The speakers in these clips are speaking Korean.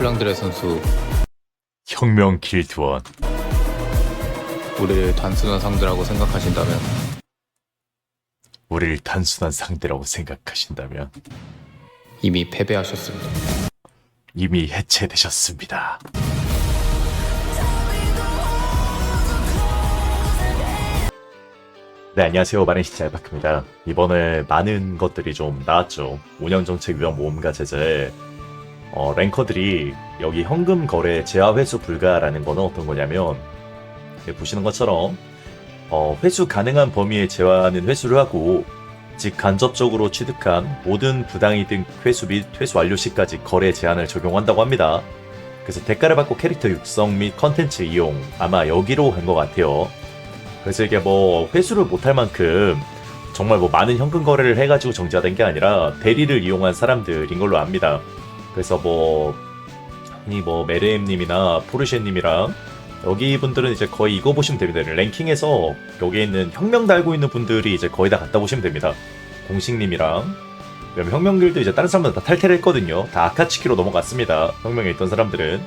플랑드레 선수 혁명 길드원 우리를 단순한 상대라고 생각하신다면 우리를 단순한 상대라고 생각하신다면 이미 패배하셨습니다. 이미 해체되셨습니다. 네, 안녕하세요. 마렌시티 알바크입니다. 이번에 많은 것들이 좀 나왔죠. 운영정책 위원 모험가 제재. 어, 랭커들이 여기 현금 거래 제한 회수 불가라는 거는 어떤 거냐면, 보시는 것처럼, 어, 회수 가능한 범위에 제한하는 회수를 하고, 즉 간접적으로 취득한 모든 부당이득 회수 및 회수 완료 시까지 거래 제한을 적용한다고 합니다. 그래서 대가를 받고 캐릭터 육성 및 컨텐츠 이용 아마 여기로 간 것 같아요. 그래서 이게 뭐 회수를 못할 만큼 정말 뭐 많은 현금 거래를 해가지고 정지화된 게 아니라 대리를 이용한 사람들인 걸로 압니다. 그래서 뭐 흔히 뭐 메레엠님이나 포르쉐님이랑 여기 분들은 이제 거의 이거 보시면 됩니다. 랭킹에서 여기에 있는 혁명 달고 있는 분들이 이제 거의 다 갖다 보시면 됩니다. 공식님이랑 그다음에 혁명길도 이제 다른 사람들 다 탈퇴를 했거든요. 다 아카츠키로 넘어갔습니다. 혁명에 있던 사람들은.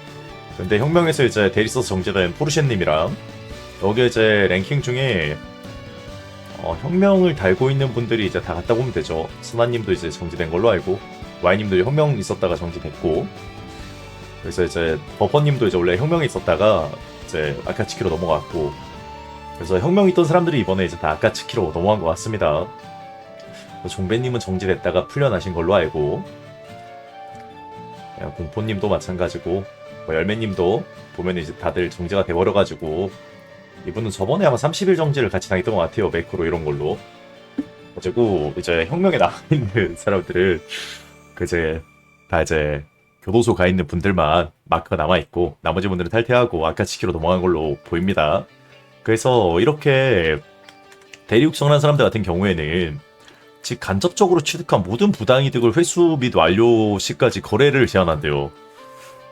근데 혁명에서 이제 대리 써서 정제된 포르쉐님이랑 여기 이제 랭킹 중에 어, 혁명을 달고 있는 분들이 이제 다 갖다 보면 되죠. 스나님도 이제 정지된 걸로 알고 와이님도 혁명 있었다가 정지됐고 그래서 이제 버퍼님도 이제 원래 혁명에 있었다가 이제 아카츠키로 넘어갔고 그래서 혁명 있던 사람들이 이번에 이제 다 아카츠키로 넘어간 것 같습니다. 종배님은 정지됐다가 풀려나신 걸로 알고 야, 공포님도 마찬가지고 뭐 열매님도 보면 이제 다들 정지가 돼버려가지고 이분은 저번에 아마 30일 정지를 같이 당했던 것 같아요 매크로 이런 걸로 어제고 이제 혁명에 나와 있는 사람들을 그 이제 다 이제 교도소 가 있는 분들만 마크가 남아 있고 나머지 분들은 탈퇴하고 아카츠키로 넘어간 걸로 보입니다. 그래서 이렇게 대리육성한 사람들 같은 경우에는 즉 간접적으로 취득한 모든 부당이득을 회수 및 완료 시까지 거래를 제한한대요.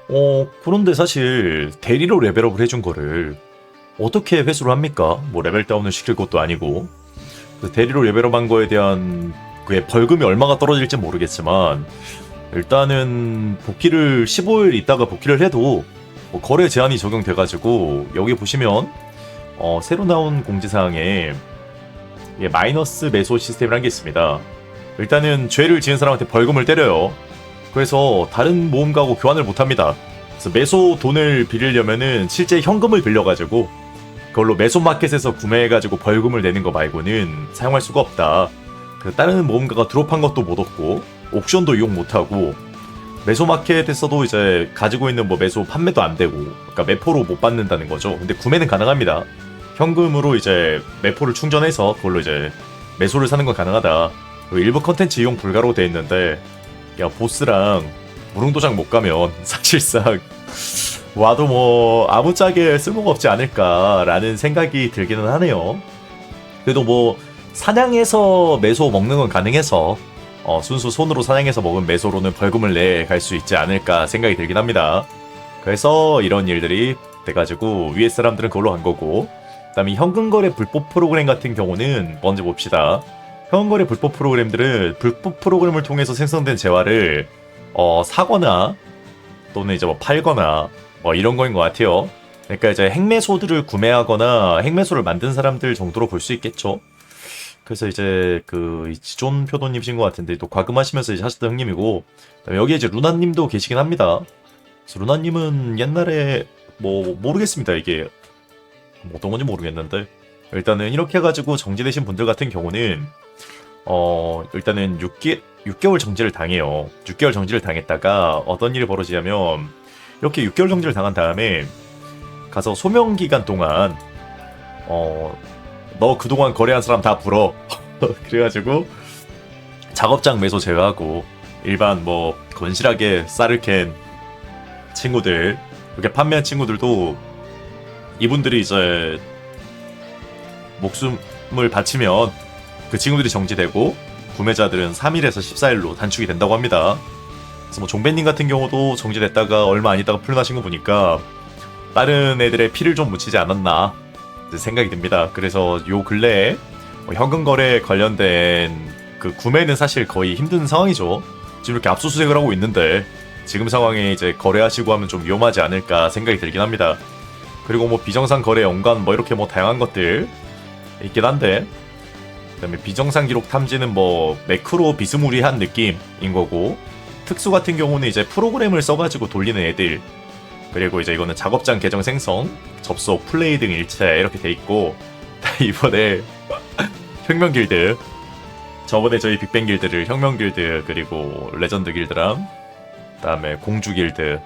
어 그런데 사실 대리로 레벨업을 해준 거를 어떻게 회수를 합니까? 뭐 레벨 다운을 시킬 것도 아니고 대리로 레벨업한 거에 대한 그의 벌금이 얼마가 떨어질지 모르겠지만 일단은 복귀를 15일 있다가 복귀를 해도 뭐 거래 제한이 적용돼가지고 여기 보시면 어, 새로 나온 공지사항에 예, 마이너스 매소 시스템이라는 게 있습니다. 일단은 죄를 지은 사람한테 벌금을 때려요. 그래서 다른 모험가하고 교환을 못합니다. 그래서 매소 돈을 빌리려면은 실제 현금을 빌려가지고 그걸로 매소 마켓에서 구매해가지고 벌금을 내는 거 말고는 사용할 수가 없다. 그래서 다른 모험가가 드롭한 것도 못 얻고 옥션도 이용 못하고 매소 마켓에서도 이제 가지고 있는 뭐 매소 판매도 안 되고 그러니까 매포로 못 받는다는 거죠. 근데 구매는 가능합니다. 현금으로 이제 매포를 충전해서 그걸로 이제 매소를 사는 건 가능하다. 일부 컨텐츠 이용 불가로 돼 있는데 야 보스랑 무릉도장 못 가면 사실상 와도 뭐 아무짝에 쓸모가 없지 않을까라는 생각이 들기는 하네요. 그래도 뭐 사냥해서 매소 먹는 건 가능해서 어, 순수 손으로 사냥해서 먹은 매소로는 벌금을 내 갈 수 있지 않을까 생각이 들긴 합니다. 그래서 이런 일들이 돼가지고 위에 사람들은 그걸로 간 거고 그다음에 현금거래 불법 프로그램 같은 경우는 먼저 봅시다. 현금거래 불법 프로그램들은 불법 프로그램을 통해서 생성된 재화를 어, 사거나 또는 이제 뭐 팔거나 뭐 이런 거인 것 같아요. 그러니까 이제 핵매소들을 구매하거나 핵매소를 만든 사람들 정도로 볼 수 있겠죠. 그래서 이제 그 지존 표도님이신 것 같은데 또 과금하시면서 이제 하셨던 형님이고 여기에 이제 루나님도 계시긴 합니다. 그래서 루나님은 옛날에 뭐 모르겠습니다 이게 뭐 어떤 건지 모르겠는데 일단은 이렇게 해가지고 정지되신 분들 같은 경우는 어 일단은 6개 6개월 정지를 당해요. 6개월 정지를 당했다가 어떤 일이 벌어지냐면 이렇게 6개월 정지를 당한 다음에 가서 소명 기간 동안 어 너 그동안 거래한 사람 다 불어. 그래가지고 작업장 매소 제외하고 일반 뭐 건실하게 쌀을 캔 친구들 이렇게 판매한 친구들도 이분들이 이제 목숨을 바치면 그 친구들이 정지되고 구매자들은 3일에서 14일로 단축이 된다고 합니다. 그래서 뭐 종배님 같은 경우도 정지됐다가 얼마 안 있다가 풀려나신 거 보니까 다른 애들의 피를 좀 묻히지 않았나 생각이 듭니다. 그래서 요 근래에 뭐 현금 거래 관련된 그 구매는 사실 거의 힘든 상황이죠. 지금 이렇게 압수수색을 하고 있는데 지금 상황에 이제 거래하시고 하면 좀 위험하지 않을까 생각이 들긴 합니다. 그리고 뭐 비정상 거래 연관 뭐 이렇게 뭐 다양한 것들 있긴 한데 그다음에 비정상 기록 탐지는 뭐 매크로 비스무리한 느낌인 거고 특수 같은 경우는 이제 프로그램을 써가지고 돌리는 애들 그리고 이제 이거는 작업장 계정 생성 접속 플레이 등 일체 이렇게 돼 있고 이번에 혁명 길드 저번에 저희 빅뱅 길드를 혁명 길드 그리고 레전드 길드랑 그다음에 공주 길드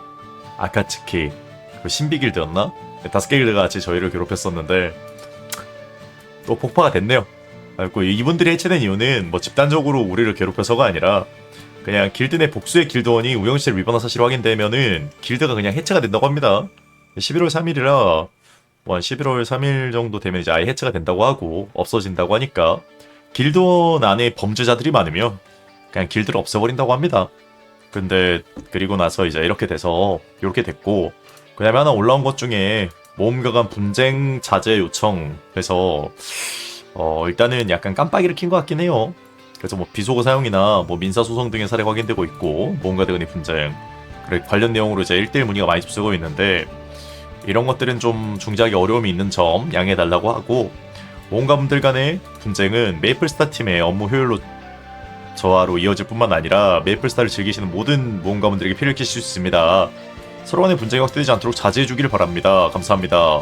아카츠키 그리고 신비 길드였나 다섯 개 길드가 같이 저희를 괴롭혔었는데 또 폭파가 됐네요. 그리고 이분들이 해체된 이유는 뭐 집단적으로 우리를 괴롭혀서가 아니라 그냥 길드 내 복수의 길드원이 우영실 위반한 사실 확인되면은 길드가 그냥 해체가 된다고 합니다. 11월 3일이라 뭐한 11월 3일 정도 되면 이제 아예 해체가 된다고 하고 없어진다고 하니까 길드원 안에 범죄자들이 많으면 그냥 길드를 없애버린다고 합니다. 근데 그리고 나서 이제 이렇게 돼서 이렇게 됐고 그다음에 하나 올라온 것 중에 모험가 간 분쟁 자제 요청 해서 어 일단은 약간 깜빡이를 킨 것 같긴 해요. 그래서 뭐 비속어 사용이나 뭐 민사 소송 등의 사례가 확인되고 있고 모험가들 간의 분쟁 그래 관련 내용으로 이제 1대1 문의가 많이 접수되고 있는데 이런 것들은 좀 중재하기 어려움이 있는 점 양해해 달라고 하고 모험가 분들 간의 분쟁은 메이플스타 팀의 업무 효율로 저하로 이어질 뿐만 아니라 메이플스타를 즐기시는 모든 모험가 분들에게 피를 끼칠 수 있습니다. 서로 간의 분쟁이 확대되지 않도록 자제해 주기를 바랍니다. 감사합니다.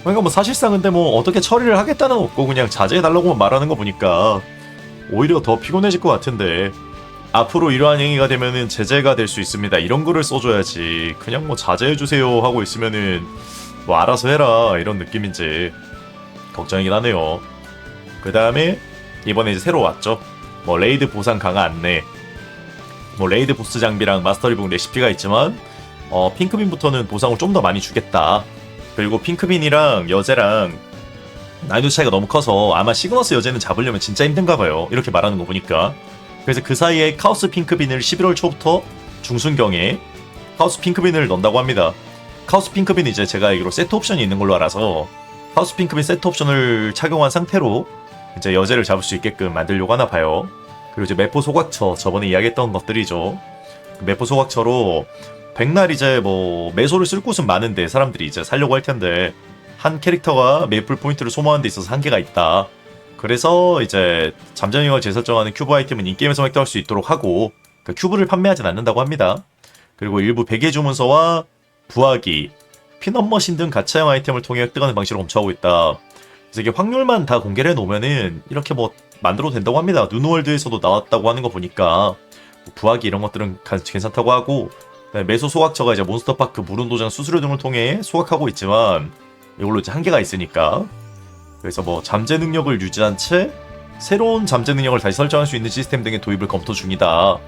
그러니까 뭐 사실상 근데 뭐 어떻게 처리를 하겠다는 없고 그냥 자제해 달라고만 말하는 거 보니까 오히려 더 피곤해질 것 같은데 앞으로 이러한 행위가 되면은 제재가 될 수 있습니다. 이런 거를 써줘야지 그냥 뭐 자제해 주세요 하고 있으면은 뭐 알아서 해라 이런 느낌인지 걱정이긴 하네요. 그 다음에 이번에 이제 새로 왔죠. 뭐 레이드 보상 강화 안내, 뭐 레이드 보스 장비랑 마스터 리북 레시피가 있지만 어 핑크빈부터는 보상을 좀 더 많이 주겠다. 그리고 핑크빈이랑 여제랑 난이도 차이가 너무 커서 아마 시그너스 여제는 잡으려면 진짜 힘든가 봐요. 이렇게 말하는 거 보니까. 그래서 그 사이에 카오스 핑크빈을 11월 초부터 중순경에 카오스 핑크빈을 넣는다고 합니다. 카오스 핑크빈 이제 제가 알기로 세트 옵션이 있는 걸로 알아서 카오스 핑크빈 세트 옵션을 착용한 상태로 이제 여제를 잡을 수 있게끔 만들려고 하나 봐요. 그리고 이제 메포 소각처 저번에 이야기했던 것들이죠. 그 메포 소각처로 백날 이제 뭐 매소를 쓸 곳은 많은데 사람들이 이제 살려고 할 텐데 한 캐릭터가 메이플 포인트를 소모하는 데 있어서 한계가 있다. 그래서 이제 잠재능력을 재설정하는 큐브 아이템은 인게임에서 획득할 수 있도록 하고 그 큐브를 판매하진 않는다고 합니다. 그리고 일부 베개 주문서와 부하기, 피넛머신 등 가차형 아이템을 통해 획득하는 방식으로 검토하고 있다. 그래서 이게 확률만 다 공개를 해놓으면은 이렇게 뭐 만들어도 된다고 합니다. 누누월드에서도 나왔다고 하는 거 보니까 뭐 부하기 이런 것들은 가- 괜찮다고 하고 매소 소각처가 이제 몬스터파크 무른도장 수수료 등을 통해 소각하고 있지만 이걸로 이제 한계가 있으니까 그래서 뭐 잠재 능력을 유지한 채 새로운 잠재 능력을 다시 설정할 수 있는 시스템 등의 도입을 검토 중이다.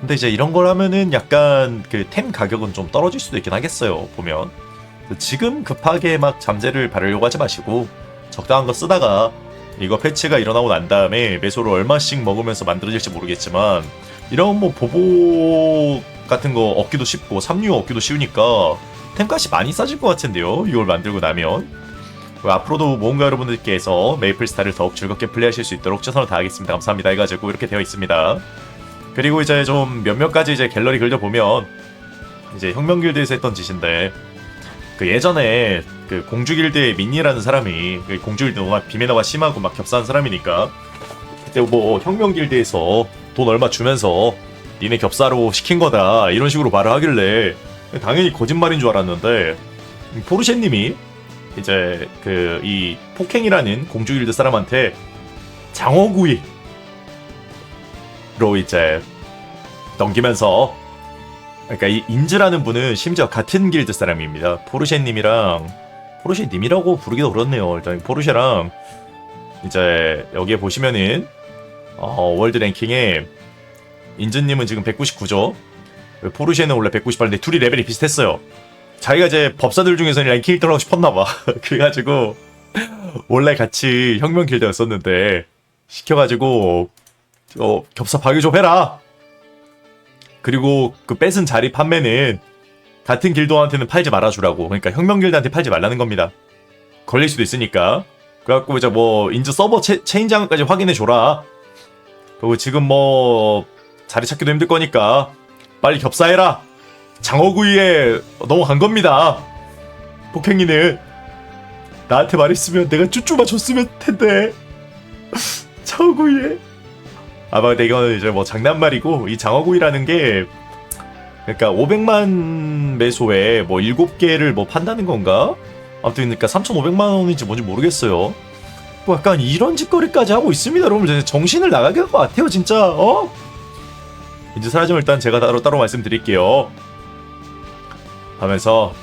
근데 이제 이런 걸 하면은 약간 그 템 가격은 좀 떨어질 수도 있긴 하겠어요. 보면 지금 급하게 막 잠재를 바르려고 하지 마시고 적당한 거 쓰다가 이거 패치가 일어나고 난 다음에 매소를 얼마씩 먹으면서 만들어질지 모르겠지만 이런 뭐 보보 같은 거 얻기도 쉽고 삼류 얻기도 쉬우니까 템값이 많이 싸질 것 같은데요. 이걸 만들고 나면 그리고 앞으로도 모험가 여러분들께서 메이플스타를 더욱 즐겁게 플레이하실 수 있도록 최선을 다하겠습니다. 감사합니다. 해가지고 이렇게 되어 있습니다. 그리고 이제 좀 몇몇 가지 이제 갤러리 글려 보면 이제 혁명 길드에서 했던 짓인데 그 예전에 그 공주 길드의 민니라는 사람이 그 공주 길드가 비매너가 심하고 막 겹사한 사람이니까 그때 뭐 혁명 길드에서 돈 얼마 주면서 니네 겹사로 시킨 거다 이런 식으로 말을 하길래 당연히 거짓말인 줄 알았는데 포르쉐님이 이제 그 이 폭행이라는 공주 길드 사람한테 장어구이로 이제 넘기면서 그러니까 이 인즈라는 분은 심지어 같은 길드 사람입니다. 포르쉐님이랑 포르쉐님이라고 부르기도 그렇네요. 일단 포르쉐랑 이제 여기에 보시면은 어, 월드 랭킹에 인즈님은 지금 199죠. 포르쉐는 원래 198인데 둘이 레벨이 비슷했어요. 자기가 이제 법사들 중에서는 랭킹 1등을 하고 싶었나봐. 그래가지고 원래 같이 혁명 길드였었는데 시켜가지고 어, 겹사 파괴 좀 해라. 그리고 그 뺏은 자리 판매는 같은 길드한테는 팔지 말아주라고. 그러니까 혁명 길드한테 팔지 말라는 겁니다. 걸릴 수도 있으니까. 그래갖고 이제 뭐 인제 서버 체, 체인장까지 확인해 줘라. 그리고 지금 뭐 자리 찾기도 힘들 거니까 빨리 겹사해라. 장어구이에 넘어간 겁니다. 폭행이는 나한테 말했으면 내가 쭈쭈 맞췄으면 텐데 장어구이에 아마 근데 이거는 이제 뭐 장난말이고 이 장어구이라는 게 그러니까 500만 매소에 뭐 7개를 뭐 판다는 건가? 아무튼 그러니까 3,500만 원인지 뭔지 모르겠어요. 뭐 약간 이런 짓거리까지 하고 있습니다, 여러분. 정신을 나가게 할 것 같아요, 진짜. 어? 이제 사라지면 일단 제가 따로 따로 말씀드릴게요. 하면서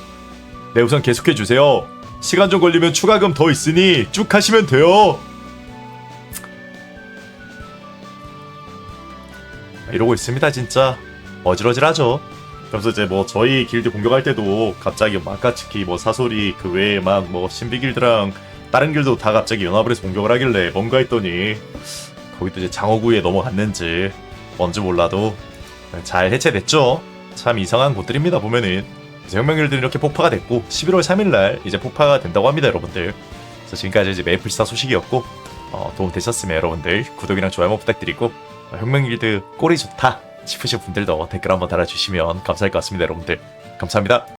네 우선 계속해 주세요. 시간 좀 걸리면 추가금 더 있으니 쭉 하시면 돼요. 이러고 있습니다, 진짜. 어질어질하죠. 그래서 이제 뭐 저희 길드 공격할 때도 갑자기 마카츠키 뭐 사소리 그 외에 막 뭐 신비 길드랑 다른 길도 다 갑자기 연합을 해서 공격을 하길래 뭔가 했더니 거기도 이제 장어구이에 넘어갔는지 뭔지 몰라도 잘 해체됐죠. 참 이상한 곳들입니다 보면은 이제 혁명길들이 이렇게 폭파가 됐고 11월 3일날 이제 폭파가 된다고 합니다 여러분들. 그래서 지금까지 이제 메이플스타 소식이었고 어, 도움 되셨으면 여러분들 구독이랑 좋아요 부탁드리고 어, 혁명길드 꼴이 좋다 싶으신 분들도 댓글 한번 달아주시면 감사할 것 같습니다 여러분들 감사합니다.